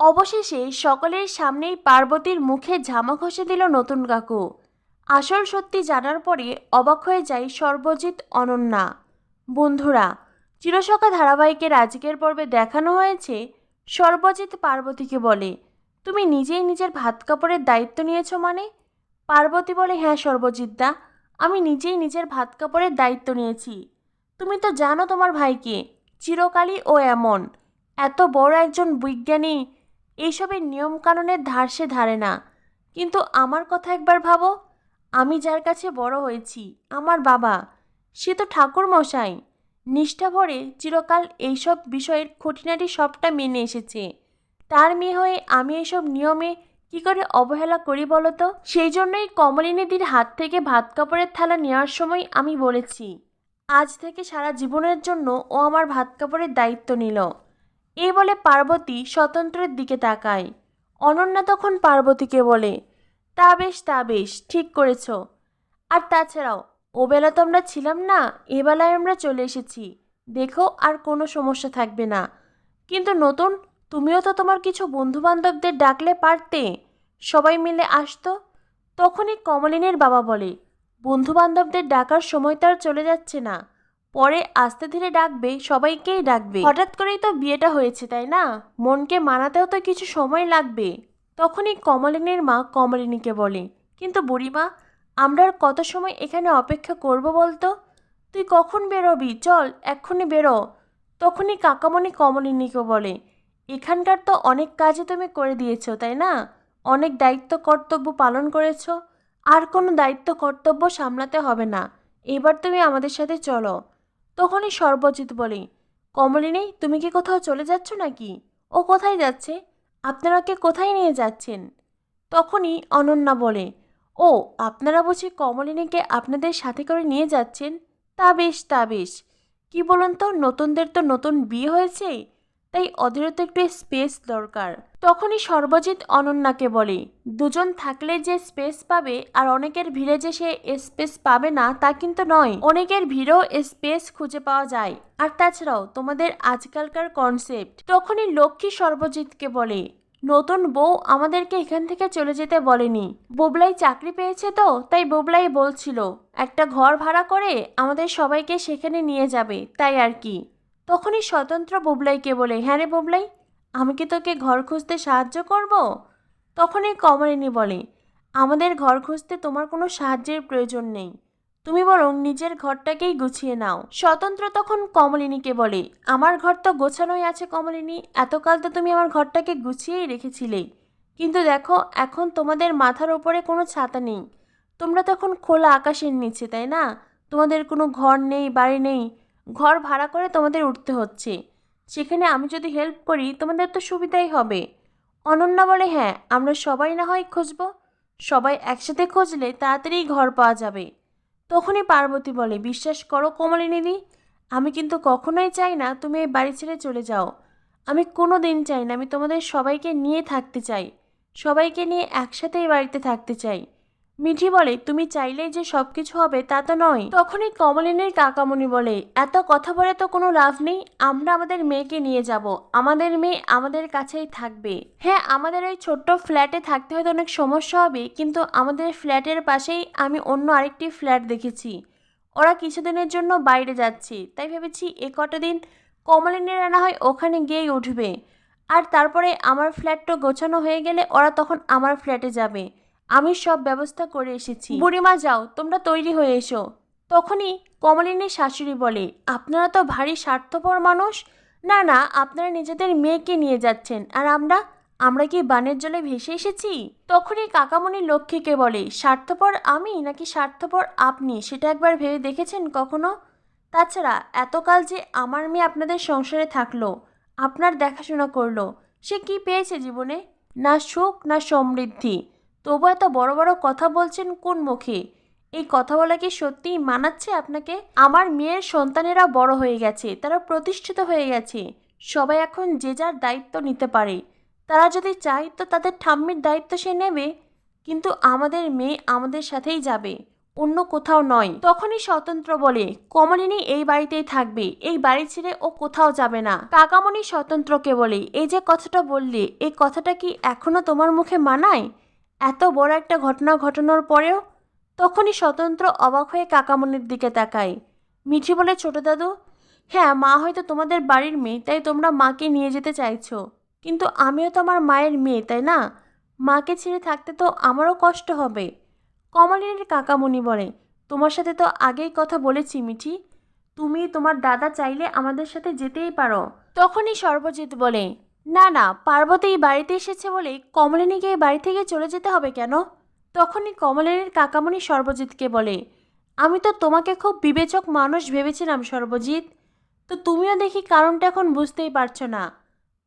অবশেষে সকলের সামনেই পার্বতীর মুখে ঝামা ঘষে দিল নতুন কাকু। আসল সত্যি জানার পরে অবাক হয়ে যায় সর্বজিৎ, অনন্যা। বন্ধুরা, চিরসখা ধারাবাহিকের আজকের পর্বে দেখানো হয়েছে সর্বজিৎ পার্বতীকে বলে। তুমি নিজেই নিজের ভাত কাপড়ের দায়িত্ব নিয়েছো মানে? পার্বতী বলে হ্যাঁ সর্বজিৎদা আমি নিজেই নিজের ভাত কাপড়ের দায়িত্ব নিয়েছি। তুমি তো জানো তোমার ভাইকে, চিরকালই ও এমন। এত বড় একজন বিজ্ঞানী এইসবের নিয়মকানুনের ধার সে ধারে না। কিন্তু আমার কথা একবার ভাবো, আমি যার কাছে বড় হয়েছি, আমার বাবা, সে তো ঠাকুর মশাই নিষ্ঠা ভরে চিরকাল এইসব বিষয়ের খুঁটিনাটি সবটা মেনে এসেছে। তার মেয়ে হয়ে আমি এসব নিয়মে কি করে অবহেলা করি বলো তো? সেই জন্যই কমলিনীদির হাত থেকে ভাত কাপড়ের থালা নেওয়ার সময় আমি বলেছি, আজ থেকে সারা জীবনের জন্য ও আমার ভাত কাপড়ের দায়িত্ব নিল। এই বলে পার্বতী স্বতন্ত্রের দিকে তাকায়। অনন্যা তখন পার্বতীকে বলে, তা বেশ তা বেশ, ঠিক করেছ। আর তাছাড়াও ও বেলা তো আমরা ছিলাম না, এ বেলায় আমরা চলে এসেছি। দেখো আর কোনো সমস্যা থাকবে না। কিন্তু নতুন, তুমিও তো তোমার কিছু বন্ধুবান্ধবদের ডাকলে পারতে। সবাই মিলে আসতো। তখনই কমলিনীর বাবা বলে, বন্ধুবান্ধবদের ডাকার সময় তো আর চলে যাচ্ছে না। পরে আস্তে ধীরে ডাকবে, সবাইকেই ডাকবে। হঠাৎ করেই তো বিয়েটা হয়েছে, তাই না? মনকে মানাতেও তো কিছু সময় লাগবে। তখনই কমলিনীর মা কমলিনীকে বলে, কিন্তু বুড়িমা, আমরা আর কত সময় এখানে অপেক্ষা করব বলতো? তুই কখন বেরোবি? চল, এক্ষুনি বেরো। তখনই কাকামণি কমলিনীকে বলে, এখানকার তো অনেক কাজই তুমি করে দিয়েছ, তাই না? অনেক দায়িত্ব কর্তব্য পালন করেছ। আর কোনো দায়িত্ব কর্তব্য সামলাতে হবে না। এবার তুমি আমাদের সাথে চলো। তখনই সর্বজিৎ বলে, কমলিনী, তুমি কি কোথাও চলে যাচ্ছ নাকি? ও কোথায় যাচ্ছে? আপনারা কে কোথায় নিয়ে যাচ্ছেন? তখনই অনন্যা বলে, ও, আপনারা বুঝি কমলিনীকে আপনাদের সাথে করে নিয়ে যাচ্ছেন? তা বেশ তা বেশ। কী বলুন তো, নতুনদের তো নতুন বিয়ে হয়েছে। তাই ওদেরও তো একটু স্পেস দরকার। তখনই সর্বজিৎ অনন্যাকে বলে, দুজন থাকলে যে স্পেস পাবে আর অনেকের ভিড়ে যে সে স্পেস পাবে না, তা কিন্তু নয়। অনেকের ভিড়েও স্পেস খুঁজে পাওয়া যায়। আর তাছাড়াও তোমাদের আজকালকার কনসেপ্ট তখনই লক্ষ্মী সর্বজিৎকে বলে, নতুন বউ আমাদেরকে এখান থেকে চলে যেতে বলেনি। বুবলাই চাকরি পেয়েছে তো, তাই বুবলাই বলছিল, একটা ঘর ভাড়া করে আমাদের সবাইকে সেখানে নিয়ে যাবে তাই আর কি। তখনই স্বতন্ত্র বুবলাইকে বলে হ্যাঁ রে বুবলাই, আমি কি তোকে ঘর খুঁজতে সাহায্য করব? তখনই কমলিনী বলে, আমাদের ঘর খুঁজতে তোমার কোনো সাহায্যের প্রয়োজন নেই। তুমি বরং নিজের ঘরটাকেই গুছিয়ে নাও। স্বতন্ত্র তখন কমলিনীকে বলে, আমার ঘর তো গোছানোই আছে কমলিনী, এতকাল তো তুমি আমার ঘরটাকে গুছিয়েই রেখেছিলে। কিন্তু দেখো, এখন তোমাদের মাথার ওপরে কোনো ছাতা নেই। তোমরা তখন খোলা আকাশের নিচে, তাই না? তোমাদের কোনো ঘর নেই, বাড়ি নেই। ঘর ভাড়া করে তোমাদের উঠতে হচ্ছে। সেখানে আমি যদি হেল্প করি, তোমাদের তো সুবিধাই হবে। অনন্যা বলে হ্যাঁ আমরা সবাই না হয় খুঁজবো। সবাই একসাথে খুঁজলে তাড়াতাড়ি ঘর পাওয়া যাবে। তখনই পার্বতী বলে, বিশ্বাস করো কমলিনীদি আমি কিন্তু কখনোই চাই না তুমি এই বাড়ি ছেড়ে চলে যাও। আমি কোনো দিন চাই না আমি তোমাদের সবাইকে নিয়ে থাকতে চাই। সবাইকে নিয়ে একসাথে এই বাড়িতে থাকতে চাই। মিঠি বলে, তুমি চাইলেই যে সব কিছু হবে তা তো নয়। তখনই কমলিনীর কাকামণি বলে, এত কথা বলে তো কোনো লাভ নেই। আমরা আমাদের মেয়েকে নিয়ে যাব। আমাদের মেয়ে আমাদের কাছেই থাকবে। হ্যাঁ আমাদের ওই ছোট্ট ফ্ল্যাটে থাকতে হয়তো অনেক সমস্যা হবে, কিন্তু আমাদের ফ্ল্যাটের পাশেই আমি অন্য আরেকটি ফ্ল্যাট দেখেছি। ওরা কিছুদিনের জন্য বাইরে যাচ্ছে, তাই ভেবেছি এ কটা দিন কমলিনীরা না হয় ওখানে গিয়েই উঠবে। আর তারপরে আমার ফ্ল্যাটটা গোছানো হয়ে গেলে ওরা তখন আমার ফ্ল্যাটে যাবে। আমি সব ব্যবস্থা করে এসেছি। বুড়িমা যাও তোমরা তৈরি হয়ে এসো। তখনই কমলিনীর শাশুড়ি বলে আপনারা তো ভারী স্বার্থপর মানুষ। না না আপনারা নিজেদের মেয়েকে নিয়ে যাচ্ছেন। আর আমরা আমরা কি বানের জলে ভেসে এসেছি? তখনই কাকামণি লক্ষ্মীকে বলে স্বার্থপর আমি নাকি স্বার্থপর আপনি? সেটা একবার ভেবে দেখেছেন কখনো? তাছাড়া এতকাল যে আমার মেয়ে আপনাদের সংসারে থাকল আপনার দেখাশোনা করল সে কি পেয়েছে জীবনে? না সুখ না সমৃদ্ধি। তবু এত বড় বড় কথা বলছেন কোন মুখে? এই কথা বলা কি সত্যিই মানাচ্ছে আপনাকে? আমার মেয়ের সন্তানেরা বড় হয়ে গেছে, তারা প্রতিষ্ঠিত হয়ে গেছে। সবাই এখন যে যার দায়িত্ব নিতে পারে। তারা যদি চায় তো তাদের ঠাম্মির দায়িত্ব সে নেবে। কিন্তু আমাদের মেয়ে আমাদের সাথেই যাবে, অন্য কোথাও নয়। তখনই স্বতন্ত্র বলে, কমলিনী এই বাড়িতেই থাকবে, এই বাড়ি ছেড়ে ও কোথাও যাবে না। কাকামণি স্বতন্ত্রকে বলে, এই যে কথাটা বললে, এই কথাটা কি এখনও তোমার মুখে মানায়? এত বড় একটা ঘটনা ঘটানোর পরেও তখনই স্বতন্ত্র অবাক হয়ে কাকামণির দিকে তাকায় মিঠি বলে, ছোট দাদু হ্যাঁ মা হয়তো তোমাদের বাড়ির মেয়ে, তাই তোমরা মাকে নিয়ে যেতে চাইছো। কিন্তু আমিও তো আমার মায়ের মেয়ে, তাই না? মাকে ছেড়ে থাকতে তো আমারও কষ্ট হবে। কমলিনীর কাকামণি বলে, তোমার সাথে তো আগেই কথা বলেছি, মিঠি। তুমি তোমার দাদা চাইলে আমাদের সাথে যেতেই পারো। তখনই সর্বজিৎ বলে না না, পার্বতী এই বাড়িতে এসেছে বলে কমলিনীকে এই বাড়ি থেকে চলে যেতে হবে কেন? তখনই কমলিনীর কাকামণি সর্বজিৎকে বলে, আমি তো তোমাকে খুব বিবেচক মানুষ ভেবেছিলাম সর্বজিৎ। তো তুমিও দেখি কারণটা এখন বুঝতেই পারছ না।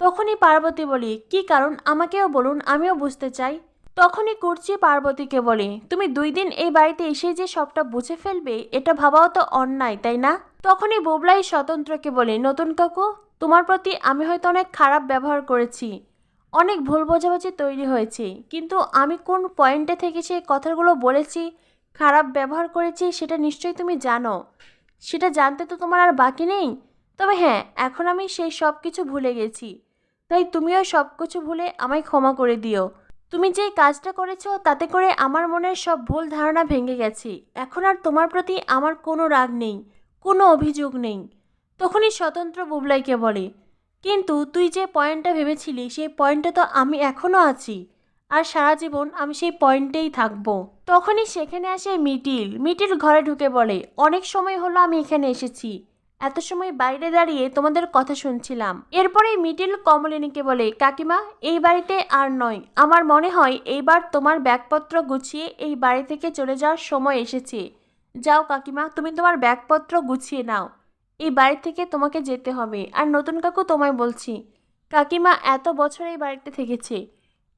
তখনই পার্বতী বলি, কি কারণ? আমাকেও বলুন, আমিও বুঝতে চাই। তখনই কুর্চি পার্বতীকে বলে, তুমি দুই দিন এই বাড়িতে এসে যে সবটা বুঝে ফেলবে, এটা ভাবাও তো অন্যায়, তাই না? তখনই বোবলাই স্বতন্ত্রকে বলে, নতুন কাকু তোমার প্রতি আমি হয়তো অনেক খারাপ ব্যবহার করেছি। অনেক ভুল বোঝাবুঝি তৈরি হয়েছে। কিন্তু আমি কোন পয়েন্টে থেকে সেই কথাগুলো বলেছি, খারাপ ব্যবহার করেছি, সেটা নিশ্চয়ই তুমি জানো। সেটা জানতে তো তোমার আর বাকি নেই। তবে হ্যাঁ এখন আমি সেই সব কিছু ভুলে গেছি। তাই তুমিও সব কিছু ভুলে আমায় ক্ষমা করে দিও। তুমি যেই কাজটা করেছ, তাতে করে আমার মনের সব ভুল ধারণা ভেঙে গেছে। এখন আর তোমার প্রতি আমার কোনো রাগ নেই, কোনো অভিযোগ নেই। তখনই স্বতন্ত্র বুবলাইকে বলে, কিন্তু তুই যে পয়েন্টটা ভেবেছিলি, সেই পয়েন্টে তো আমি এখনও আছি। আর সারা জীবন আমি সেই পয়েন্টেই থাকব। তখনই সেখানে আসে মিটিল। মিটিল ঘরে ঢুকে বলে, অনেক সময় হলো আমি এখানে এসেছি। এত সময় বাইরে দাঁড়িয়ে তোমাদের কথা শুনছিলাম। এরপরেই মিটিল কমলিনীকে বলে, কাকিমা, এই বাড়িতে আর নয়। আমার মনে হয় এইবার তোমার ব্যাগপত্র গুছিয়ে এই বাড়ি থেকে চলে যাওয়ার সময় এসেছে। যাও কাকিমা, তুমি তোমার ব্যাগপত্র গুছিয়ে নাও। এই বাড়ি থেকে তোমাকে যেতে হবে। আর নতুন কাকু, তোমায় বলছি, কাকিমা এত বছর এই বাড়িতে থেকেছে,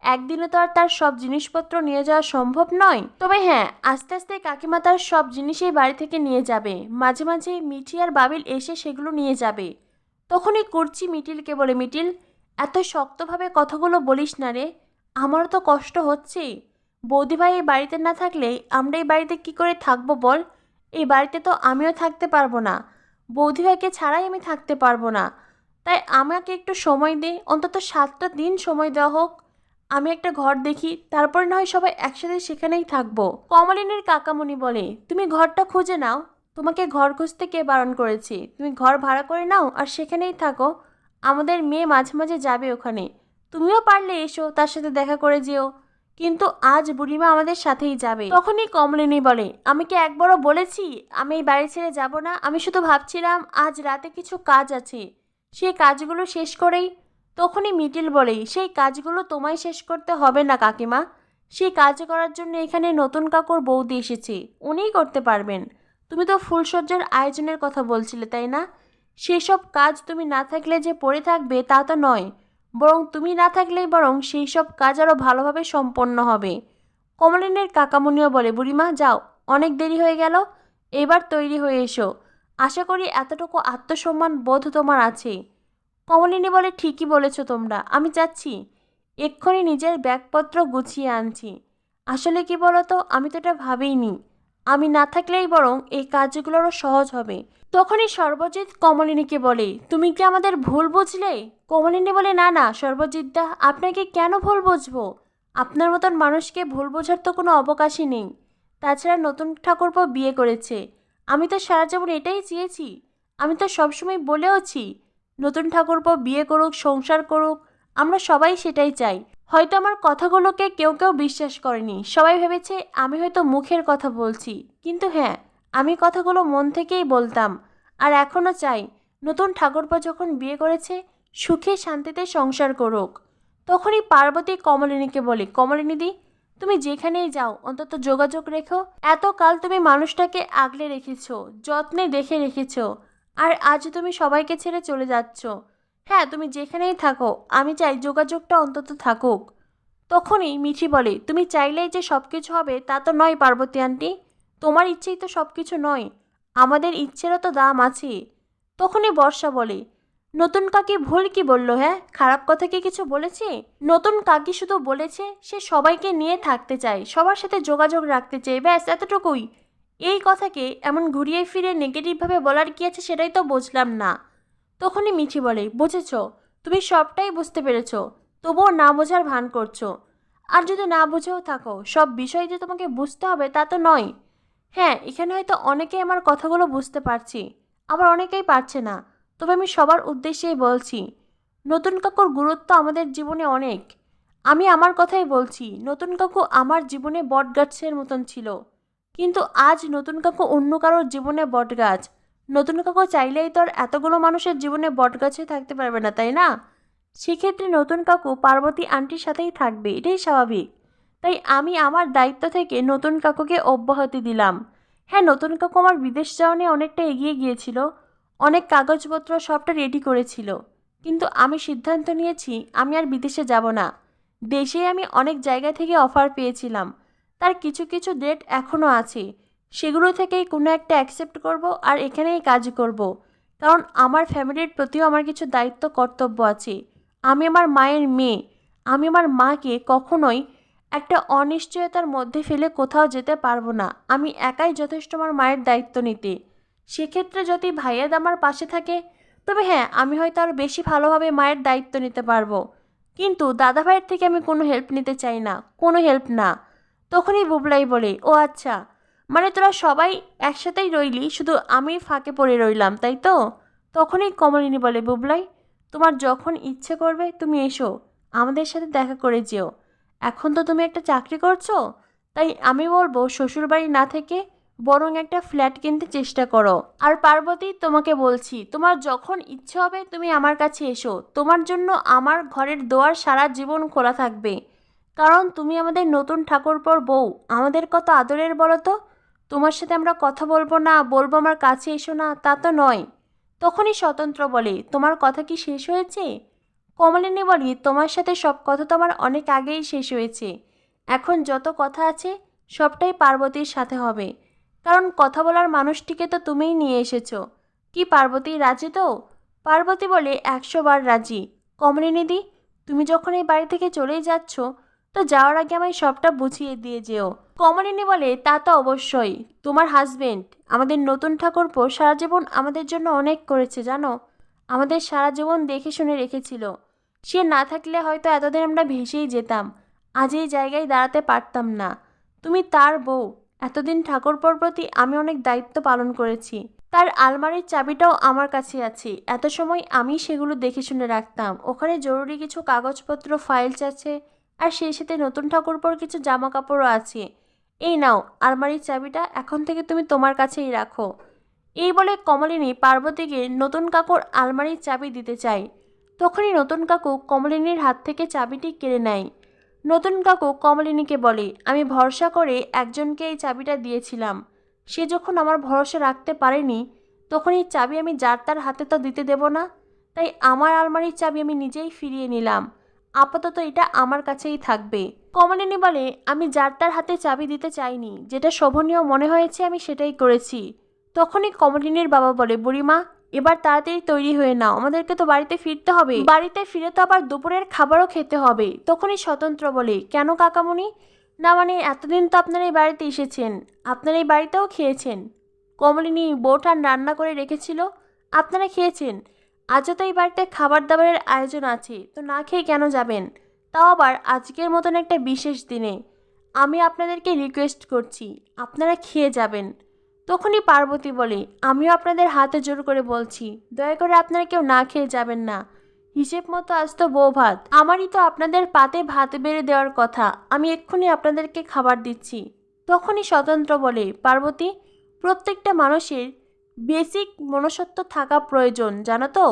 একদিনে তো আর তার সব জিনিসপত্র নিয়ে যাওয়া সম্ভব নয়? তবে হ্যাঁ আস্তে আস্তে কাকিমা তার সব জিনিসই বাড়ি থেকে নিয়ে যাবে। মাঝে মাঝে মিঠি আর বাবিল এসে সেগুলো নিয়ে যাবে। তখনই করছি মিটিলকে বলে, মিটিল, এত শক্তভাবে কথাগুলো বলিস না রে, আমারও তো কষ্ট হচ্ছে। বৌদিভাই এই বাড়িতে না থাকলে আমরা এই বাড়িতে কি করে থাকব বল? এই বাড়িতে তো আমিও থাকতে পারব না। বৌদিভাইকে ছাড়াই আমি থাকতে পারব না। তাই আমাকে একটু সময় দে, অন্তত সাতটা দিন সময় দেওয়া হোক। আমি একটা ঘর দেখি, তারপর না হয় সবাই একসাথে সেখানেই থাকব। কমলিনীর কাকামণি বলে, তুমি ঘরটা খুঁজে নাও। তোমাকে ঘর খুঁজতে কে বারণ করেছে? তুমি ঘর ভাড়া করে নাও আর সেখানেই থাকো। আমাদের মেয়ে মাঝে মাঝে যাবে ওখানে। তুমিও পারলে এসো, তার সাথে দেখা করে যেও। কিন্তু আজ বুড়িমা আমাদের সাথেই যাবে। তখনই কমলিনী বলে, আমি কি একবারও বলেছি আমি এই বাড়ি ছেড়ে যাব না? আমি শুধু ভাবছিলাম আজ রাতে কিছু কাজ আছে। সেই কাজগুলো শেষ করেই তখনই মিটিল বলেই সেই কাজগুলো তোমায় শেষ করতে হবে না কাকিমা। সেই কাজ করার জন্য এখানে নতুন কাকুর বৌদি এসেছে। উনিই করতে পারবেন। তুমি তো ফুলসজ্জার আয়োজনের কথা বলছিলে, তাই না? সেসব কাজ তুমি না থাকলে যে পড়ে থাকবে তা তো নয়। বরং তুমি না থাকলেই বরং সেই সব কাজ আরও ভালোভাবে সম্পন্ন হবে। কমলিনের কাকামুনিও বলে, বুড়িমা, যাও, অনেক দেরি হয়ে গেল, এবার তৈরি হয়ে এসো। আশা করি এতটুকু আত্মসম্মান বোধ তোমার আছে কমলিনী বলে, ঠিকই বলেছ তোমরা, আমি যাচ্ছি। এক্ষুনি নিজের ব্যাগপত্র গুছিয়ে আনছি। আসলে কি বলতো, আমি তো এটা ভাবিনি। আমি না থাকলেই বরং এই কাজগুলোরও সহজ হবে। তখনই সর্বজিৎ কমলিনীকে বলে, তুমি কি আমাদের ভুল বুঝলে? কমলিনী বলে, না না সর্বজিৎদা আপনাকে কেন ভুল বুঝব? আপনার মতন মানুষকে ভুল বোঝার তো কোনো অবকাশই নেই। তাছাড়া নতুন ঠাকুরপো বিয়ে করেছে। আমি তো সারা জীবন এটাই চেয়েছি। আমি তো সবসময় বলেওছি, নতুন ঠাকুরপো বিয়ে করুক, সংসার করুক আমরা সবাই সেটাই চাই। হয়তো আমার কথাগুলোকে কেউ কেউ বিশ্বাস করেনি। সবাই ভেবেছে, আমি হয়তো মুখের কথা বলছি। কিন্তু হ্যাঁ আমি কথাগুলো মন থেকেই বলতাম। আর এখনও চাই, নতুন ঠাকুরপা যখন বিয়ে করেছে, সুখে শান্তিতে সংসার করুক। তখনই পার্বতী কমলিনীকে বলে কমলিনীদি তুমি যেখানেই যাও, অন্তত যোগাযোগ রেখো। এতকাল তুমি মানুষটাকে আগলে রেখেছো, যত্নে দেখে রেখেছো। আর আজ তুমি সবাইকে ছেড়ে চলে যাচ্ছ। হ্যাঁ তুমি যেখানেই থাকো, আমি চাই যোগাযোগটা অন্তত থাকুক। তখনই মিঠি বলে, তুমি চাইলেই যে সব কিছু হবে, তা তো নয় পার্বতী আন্টি। তোমার ইচ্ছেই তো সব কিছু নয়। আমাদের ইচ্ছেরও তো দাম আছে তখনই বর্ষা বলে, নতুন কাকি ভুল কি বলল হ্যাঁ? খারাপ কথা কি কিছু বলেছে? নতুন কাকি শুধু বলেছে, সে সবাইকে নিয়ে থাকতে চায়, সবার সাথে যোগাযোগ রাখতে চায়, ব্যাস, এতটুকুই। এই কথাকে এমন ঘুরিয়ে ফিরে নেগেটিভভাবে বলার কি আছে সেটাই তো বুঝলাম না। তখনই মিঠি বলে, বুঝেছ, তুমি সবটাই বুঝতে পেরেছ, তবুও না বোঝার ভান করছ। আর যদি না বুঝেও থাকো, সব বিষয় যে তোমাকে বুঝতে হবে তা তো নয়। হ্যাঁ এখানে হয়তো অনেকেই আমার কথাগুলো বুঝতে পারছি, আবার অনেকেই পারছে না, তবে আমি সবার উদ্দেশ্যেই বলছি, নতুন কাকুর গুরুত্ব আমাদের জীবনে অনেক। আমি আমার কথাই বলছি, নতুন কাকু আমার জীবনে বটগাছের মতন ছিল। কিন্তু আজ নতুন কাকু অন্য কারোর জীবনে বটগাছ নতুন কাকু চাইলেই তো আর এতগুলো মানুষের জীবনে বটগাছে থাকতে পারবে না, তাই না? সেক্ষেত্রে নতুন কাকু পার্বতী আন্টির সাথেই থাকবে, এটাই স্বাভাবিক। তাই আমি আমার দায়িত্ব থেকে নতুন কাকুকে অব্যাহতি দিলাম। হ্যাঁ নতুন কাকু আমার বিদেশ যাওয়া নিয়ে অনেকটা এগিয়ে গিয়েছিল, অনেক কাগজপত্র সবটা রেডি করেছিল। কিন্তু আমি সিদ্ধান্ত নিয়েছি, আমি আর বিদেশে যাব না। দেশে আমি অনেক জায়গা থেকে অফার পেয়েছিলাম। তার কিছু কিছু ডেট এখনও আছে। সেগুলো থেকেই কোনো একটা অ্যাকসেপ্ট করব আর এখানেই কাজ করব। কারণ আমার ফ্যামিলির প্রতিও আমার কিছু দায়িত্ব, কর্তব্য আছে। আমি আমার মায়ের মেয়ে। আমি আমার মাকে কখনোই একটা অনিশ্চয়তার মধ্যে ফেলে কোথাও যেতে পারব না। আমি একাই যথেষ্ট আমার মায়ের দায়িত্ব নিতে। সেক্ষেত্রে যদি ভাইয়াদ আমার পাশে থাকে, তবে হ্যাঁ আমি হয়তো আরও বেশি ভালোভাবে মায়ের দায়িত্ব নিতে পারব। কিন্তু দাদা ভাইয়ের থেকে আমি কোনো হেল্প নিতে চাই না, কোনো হেল্প না। তখনই বুবলাই বলে, ও আচ্ছা মানে তোরা সবাই একসাথেই রইলি, শুধু আমি ফাঁকে পড়ে রইলাম, তাই তো? তখনই কমলিনী বলে, বুবলাই, তোমার যখন ইচ্ছে করবে তুমি এসো, আমাদের সাথে দেখা করে যেও। এখন তো তুমি একটা চাকরি করছ? তাই আমি বলব, শ্বশুরবাড়ি না থেকে বরং একটা ফ্ল্যাট কিনতে চেষ্টা করো। আর পার্বতী, তোমাকে বলছি, তোমার যখন ইচ্ছে হবে তুমি আমার কাছে এসো। তোমার জন্য আমার ঘরের দোয়ার সারা জীবন খোলা থাকবে। কারণ তুমি আমাদের নতুন ঠাকুরপর বউ। আমাদের কত আদরের বলো তো? তোমার সাথে আমরা কথা বলব না, বলব আমার কাছে এসো না, তা তো নয়। তখনই স্বতন্ত্র বলে, তোমার কথা কি শেষ হয়েছে? কমলিনী বলি, তোমার সাথে সব কথা তো আমার অনেক আগেই শেষ হয়েছে। এখন যত কথা আছে, সবটাই পার্বতীর সাথে হবে। কারণ কথা বলার মানুষটিকে তো তুমিই নিয়ে এসেছ। কি পার্বতী, রাজি তো? পার্বতী বলে, একশো বার রাজি। কমলিনীদি তুমি যখন এই বাড়ি থেকে চলেই যাচ্ছ, তো যাওয়ার আগে আমায় সবটা বুঝিয়ে দিয়ে যেও। কমলিনী বলে, তা তো অবশ্যই। তোমার হাজবেন্ড আমাদের নতুন ঠাকুরপো সারা জীবন আমাদের জন্য অনেক করেছে, জানো? আমাদের সারা জীবন দেখে শুনে রেখেছিল। সে না থাকলে হয়তো এতদিন আমরা ভেসেই যেতাম। আজ এই জায়গায় দাঁড়াতে পারতাম না। তুমি তার বউ। এতদিন ঠাকুরপোর প্রতি আমি অনেক দায়িত্ব পালন করেছি। তার আলমারির চাবিটাও আমার কাছে আছে। এত সময় আমি সেগুলো দেখে শুনে রাখতাম। ওখানে জরুরি কিছু কাগজপত্র ফাইলস আছে, আর সেই সাথে নতুন ঠাকুরপোর কিছু জামা কাপড়ও আছে। এই নাও, আলমারির চাবিটা এখন থেকে তুমি তোমার কাছেই রাখো। এই বলে কমলিনী পার্বতীকে নতুন কাকুর আলমারির চাবি দিতে চায়। তখনই নতুন কাকু কমলিনীর হাত থেকে চাবিটি কেড়ে নেয়। নতুন কাকু কমলিনীকে বলে, আমি ভরসা করে একজনকে এই চাবিটা দিয়েছিলাম। সে যখন আমার ভরসা রাখতে পারেনি তখন এই চাবি আমি যার তার হাতে তো দিতে দেব না। তাই আমার আলমারির চাবি আমি নিজেই ফিরিয়ে নিলাম। আপাতত এটা আমার কাছেই থাকবে। কমলিনী বলে আমি যার তার হাতে চাবি দিতে চাইনি, যেটা শোভনীয় মনে হয়েছে আমি সেটাই করেছি। তখনই কমলিনীর বাবা বলে, বুড়িমা, এবার তাড়াতাড়ি তৈরি হয়ে নাও, আমাদেরকে তো বাড়িতে ফিরতে হবে। বাড়িতে ফিরে তো আবার দুপুরের খাবারও খেতে হবে। তখনই স্বতন্ত্র বলে, কেন কাকামণি? না মানে এতদিন তো আপনার এই বাড়িতে এসেছেন, আপনার এই বাড়িতেও খেয়েছেন। কমলিনী বউঠান রান্না করে রেখেছিল, আপনারা খেয়েছেন। আজও তো এই বাড়িতে খাবার দাবারের আয়োজন আছে, তো না খেয়ে কেন যাবেন? তাও আবার আজকের মতন একটা বিশেষ দিনে। আমি আপনাদেরকে রিকোয়েস্ট করছি, আপনারা খেয়ে যাবেন। তখনই পার্বতী বলে, আমিও আপনাদের হাতে জোর করে বলছি, দয়া করে আপনারা কেউ না খেয়ে যাবেন না। হিসেব মতো আজ তো বউ ভাত। আমারই তো আপনাদের পাতে ভাত বেড়ে দেওয়ার কথা, আমি এক্ষুনি আপনাদেরকে খাবার দিচ্ছি। তখনই স্বতন্ত্র বলে, পার্বতী, প্রত্যেকটা মানুষের বেসিক মনসত্ব থাকা প্রয়োজন, জানো তো?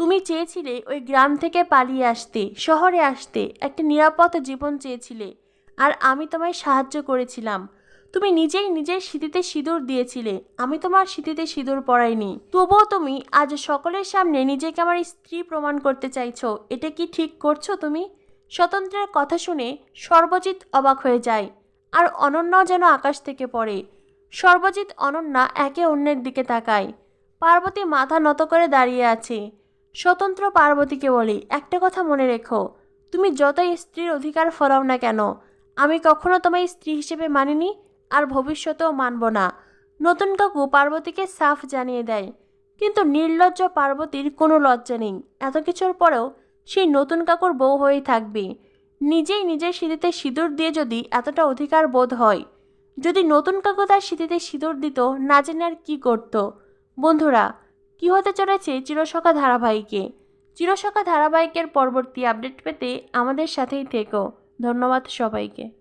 তুমি চেয়েছিলে ওই গ্রাম থেকে পালিয়ে আসতে, শহরে আসতে, একটা নিরাপদ জীবন চেয়েছিলে। আর আমি তোমায় সাহায্য করেছিলাম। তুমি নিজেই নিজের স্মৃতিতে সিঁদুর দিয়েছিলে। আমি তোমার স্মৃতিতে সিঁদুর পরাইনি। তবুও তুমি আজ সকলের সামনে নিজেকে আমার স্ত্রী প্রমাণ করতে চাইছো। এটা কি ঠিক করছ তুমি? স্বতন্ত্রের কথা শুনে সর্বজিৎ অবাক হয়ে যায়। আর অনন্যাও যেন আকাশ থেকে পড়ে। সর্বজিৎ অনন্যা একে অন্যের দিকে তাকায়। পার্বতী মাথা নত করে দাঁড়িয়ে আছে। স্বতন্ত্র পার্বতীকে বলি, একটা কথা মনে রেখো। তুমি যতই স্ত্রীর অধিকার ফলাও না কেন, আমি কখনো তোমায় স্ত্রী হিসেবে মানিনি আর ভবিষ্যতেও মানব না। নতুন কাকু পার্বতীকে সাফ জানিয়ে দেয়, কিন্তু নির্লজ্জ পার্বতীর কোনো লজ্জা নেই। এত কিছুর পরেও সেই নতুন কাকুর বউ হয়েই থাকবে। নিজেই নিজের সিঁড়িতে সিঁদুর দিয়ে যদি এতটা অধিকার বোধ হয়, যদি নতুন কাকু তার সিঁথিতে সিঁদুর দিত, না জেনে আর কী করত? বন্ধুরা কি হতে চলেছে চিরসখা ধারাবাহিকে? চিরসখা ধারাবাহিকের পরবর্তী আপডেট পেতে আমাদের সাথেই থেকো। ধন্যবাদ সবাইকে।